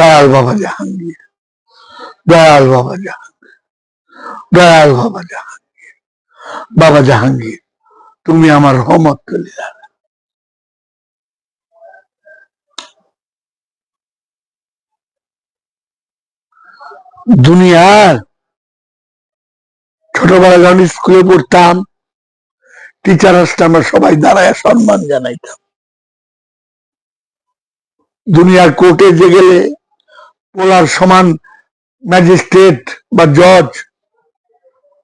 দয়াল বাবা জাহাঙ্গীর। দয়াল বাবা জাহাঙ্গীর। দয়াল বাবা জাহাঙ্গীর। বাবা জাহাঙ্গীর, তুমি আমার রহমত তুলে দাও। দুনিয়ার ছোটবেলা যখন স্কুলে পড়তাম টিচার আসলে আমরা সবাই দাঁড়ায় সম্মান জানাইতাম। দুনিয়ার কোর্টে যে গেলে পোলার সমান ম্যাজিস্ট্রেট বা জজ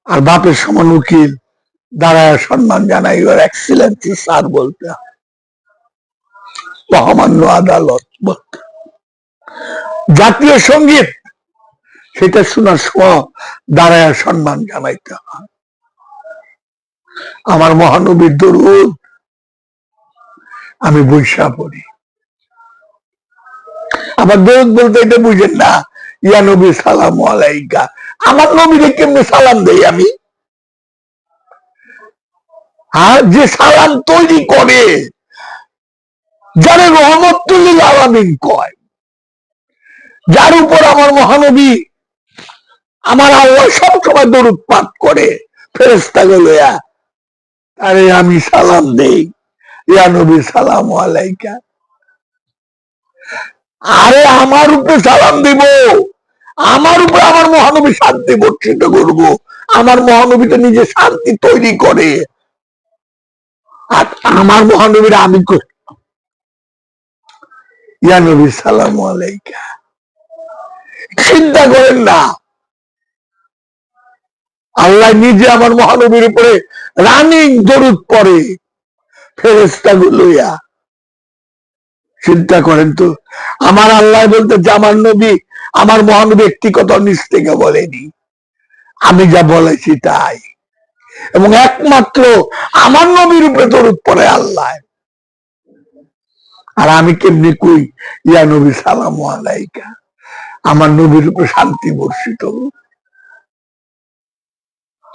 আর বাপের সমান উকিল, দাঁড়ায় সম্মান জানাই, ওর এক্সিলেন্সি স্যার বলতে। মহামান্য আদালত বলতে জাতীয় সংগীত, সেটা শোনার সময় দাঁড়ায় সম্মান জানাইতে আমার মহানবীর দরুদ, আমি বৈশা পড়ি। আবার দরুদ বলতে এটা বুঝেন না, ইয়া নবী সালাম আলাইকা। আমার নবীকে কেমনে সালাম দেই আমি? আর যে সালাম তৈরি করে, যারা রহমতুল্লিল আলামিন কয়, যার উপর আমার মহানবী আমার আল্লাহ সবসময় দরুদ পাঠ করে ফেরেস্তা গলিয়া আরে আমি সালাম দেই, ইয়া নবী সালাম আলাইকা। আরে আমার উপরে সালাম দিব। আমার উপরে আমার মহানবী শান্তি বর্ষিত করব। আমার মহানবী তো নিজে শান্তি তৈরি করে। আর আমার মহানবীর আমি করি সালাম আলাইকা। চিন্তা করেন না। আল্লাহ নিজে আমার মহানবীর উপরে রানিং দরুদ পড়ে। ফেরেস্তা গুলোয়া চিন্তা করেন তো। আমার আল্লাহ বলতে যে আমার নবী, আমার মহানবী একটি কথা নিজ থেকে বলেনি। আমি যা বলেছি তাই। এবং একমাত্র আমার নবীর উপরে দরুদ পড়ে আল্লাহ। আর আমি কেমনি কই, ইয়া নবী সালাম আলাইকা। আমার নবীর উপরে শান্তি বর্ষিত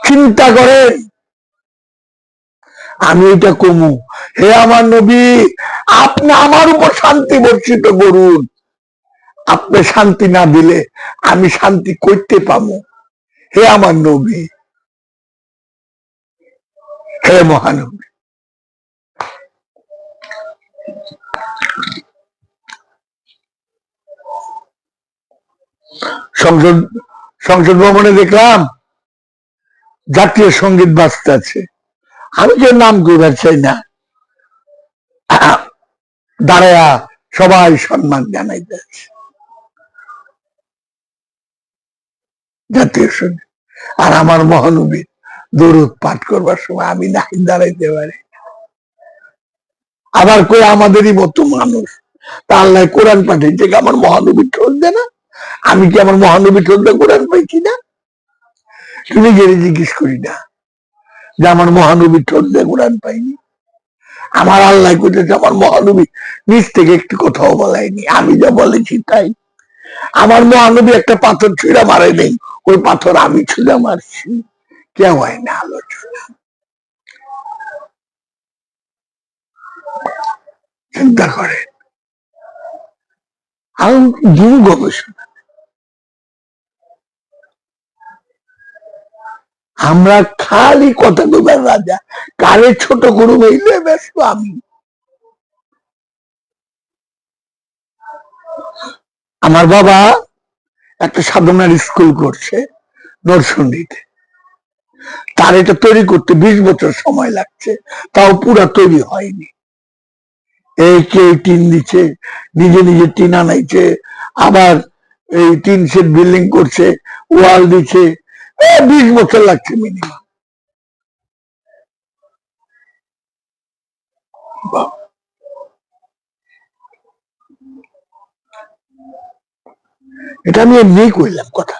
চিন্তা করেন আমি এটা কমু। হে আমার নবী, আপনি আমার উপর শান্তি বর্ষিত করুন। আপনি শান্তি না দিলে আমি শান্তি করতে পাবো হে আমার নবী, হে মহানবী। সংসদ সংসদ ভবনে দেখলাম জাতীয় সংগীত বাজতে আছে। আমি যে নাম করবার চাই না। দাঁড়ায়া সবাই সম্মান জানাইতে জাতীয় সংগীত আর আমার মহানবী দরুদ পাঠ করবার সময় আমি নাই দাঁড়াইতে পারি। আবার কই আমাদেরই মতো মানুষ? তা আল্লাহ কোরআন পাঠিয়েছে আমার মহানবী চলবে না? আমি কি আমার মহানবী চলবে কোরআন পাইছি না? তুমি গেলে জিজ্ঞেস করি না। যে আমার মহানবী চলবে কোরআন পাইনি। আমার আল্লাহ করতেছে আমার মহানবী নিজ থেকে একটু কথাও বলাইনি আমি যা বলেছি তাই। আমার মহানবী একটা পাথর ছুঁড়া মারে নেই। ওই পাথর আমি ছুঁড়া মারছি। কেউ হয় না আলোচনা। চিন্তা করে আর দূর গবেষণা আমরা খালি কথা কইবার রাজা, কারে ছোট গরু হইলে ব্যস্ত আমি আমার বাবা একটা সাধনার স্কুল করছে নরসুন্ডিতে তার এটা তৈরি করতে বিশ বছর সময় লাগছে, তাও পুরা তৈরি হয়নি। এই কেউ টিন দিচ্ছে, নিজে নিজে টিন আনাইছে, আবার এই টিন সেট বিল্ডিং করছে, ওয়াল দিচ্ছে এ, বিশ বছর লাগছে মিনিমাম এটা আমি এমনি কইলাম কথা